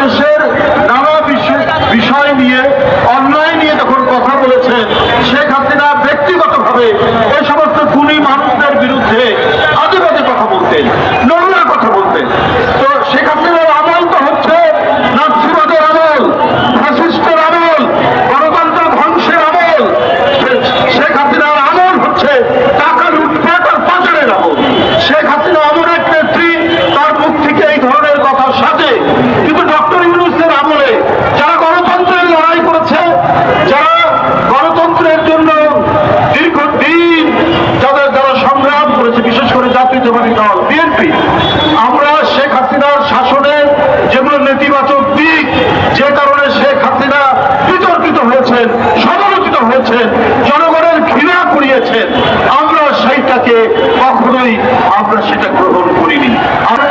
দেশের কখনোই আমরা সেটা গ্রহণ করিনি। আমরা